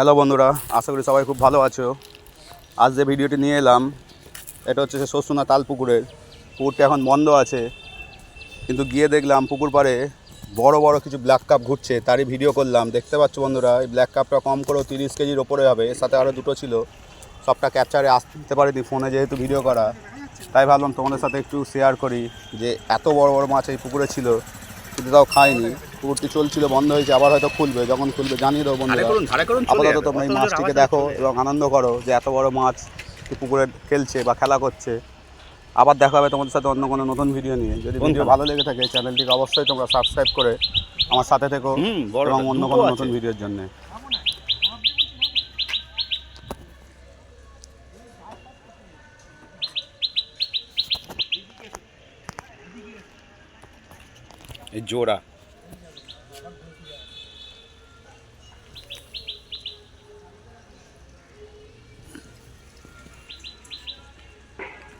Hello বন্ধুরা, আশা করি সবাই খুব ভালো আছো। আজ যে ভিডিওটি নিয়ে এলাম, এটা হচ্ছে শস্যনা তাল পুকুরের। পুকুরটা এখন বন্ধ আছে, কিন্তু গিয়ে দেখলাম পুকুর পাড়ে বড় বড় কিছু ব্ল্যাক কাপ ঘুরছে, তারই ভিডিও করলাম। দেখতে পাচ্ছ বন্ধুরা, এই ব্ল্যাক কাপটা কম করেও তিরিশ কেজির ওপরে হবে, এর সাথে আরও দুটো ছিল। সবটা ক্যাপচারে আসতে পারিনি ফোনে যেহেতু ভিডিও করা। তাই ভাবলাম তোমাদের সাথে একটু শেয়ার করি যে এত বড় বড় মাছ এই পুকুরে ছিল, কিন্তু তাও খাইনি। পুকুরটি চলছিল বন্ধ হয়েছে আবার হয়তো খুলবে যখন খুলবে জানিয়ে দেবো বন্ধুরা। আপাতত তোমরা এই মাছটিকে দেখো এবং আনন্দ করো যে এত বড় মাছ পুকুরে খেলছে বা খেলা করছে। আবার দেখা হবে তোমাদের সাথে অন্য কোনো নতুন ভিডিও নিয়ে। যদি ভিডিও ভালো লেগে থাকে চ্যানেলটিকে অবশ্যই তোমরা সাবস্ক্রাইব করে আমার সাথে থেকো এবং অন্য কোনো নতুন ভিডিওর জন্যে। এই জোড়া জিনিস একদম তিনটে তিনটে আছে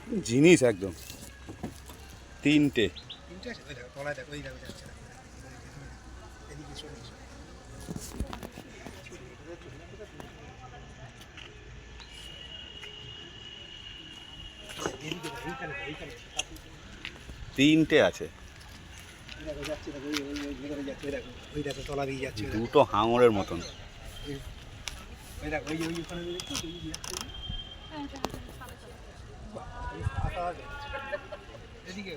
ওই দেখো তলায় দেখো ওই দেখো যাচ্ছে দেখো। এদিকে সরে এসো। এদিকে দেখো, এইখানে দেখো, এইখানে দেখো। তিনটে আছে ওই দেখো যাচ্ছে দেখো, ওই- ওই- ওই ভেতরে যাচ্ছে, ওই দেখো, ওই দেখো, তলা দিয়ে যাচ্ছে, ওই দেখো। দুটো হাঙরের মতন ওই দেখো, ওই ওই ওখানে যে দেখছ, ওই যে যাচ্ছে। বাহ, এই ফাঁকা আছে। এদিকে।